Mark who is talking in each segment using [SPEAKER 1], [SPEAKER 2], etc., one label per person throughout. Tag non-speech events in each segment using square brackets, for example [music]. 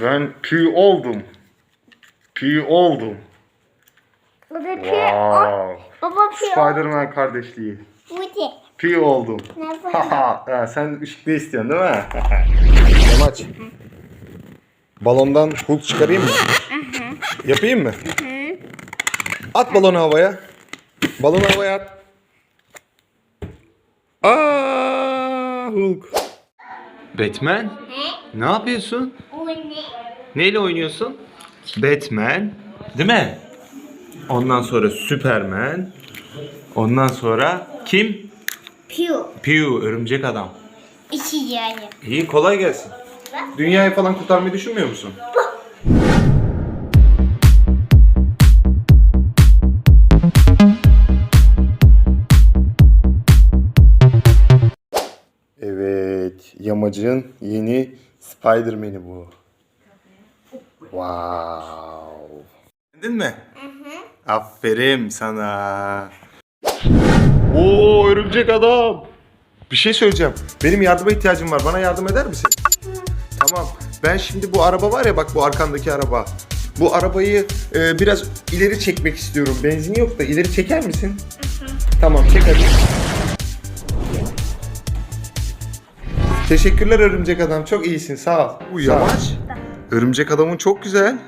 [SPEAKER 1] Ben Pi oldum. Pi oldum.
[SPEAKER 2] Bu da pi.
[SPEAKER 1] Wow.
[SPEAKER 2] Baba pi.
[SPEAKER 1] Spider-Man kardeşliği.
[SPEAKER 2] Bu de.
[SPEAKER 1] Pi oldum. Haha, [laughs] ha, sen ışıklı istiyorsun değil mi? [laughs] Yamaç. Balondan Hulk çıkarayım mı? Yapayım mı? At balonu havaya. Balonu havaya at. Aa, Hulk. Batman? Ne yapıyorsun? Neyle oynuyorsun? Batman. Değil mi? Ondan sonra Superman. Ondan sonra kim?
[SPEAKER 2] Piu.
[SPEAKER 1] Pew, örümcek adam.
[SPEAKER 2] İki yani.
[SPEAKER 1] İyi kolay gelsin. Dünyayı falan kurtarmayı düşünmüyor musun? Evet, Yamacın yeni Spider-Man'i bu. Wow. Beğendin mi? Aferin sana. Oo örümcek adam. Bir şey söyleyeceğim. Benim yardıma ihtiyacım var. Bana yardım eder misin? Tamam. Ben şimdi bu araba var ya bak bu arkandaki araba. Bu arabayı e, biraz ileri çekmek istiyorum. Benzini yok da ileri çeker misin? Tamam çek hadi. Teşekkürler örümcek adam. Çok iyisin sağ ol. Bu yamaç. Örümcek adamın çok güzel.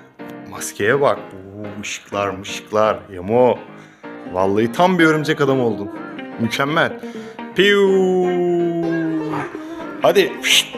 [SPEAKER 1] Maskeye bak. Oo, ışıklar mışıklar. Yamo. Vallahi tam bir örümcek adam oldun. Mükemmel. Piu. Hadi. Şşt.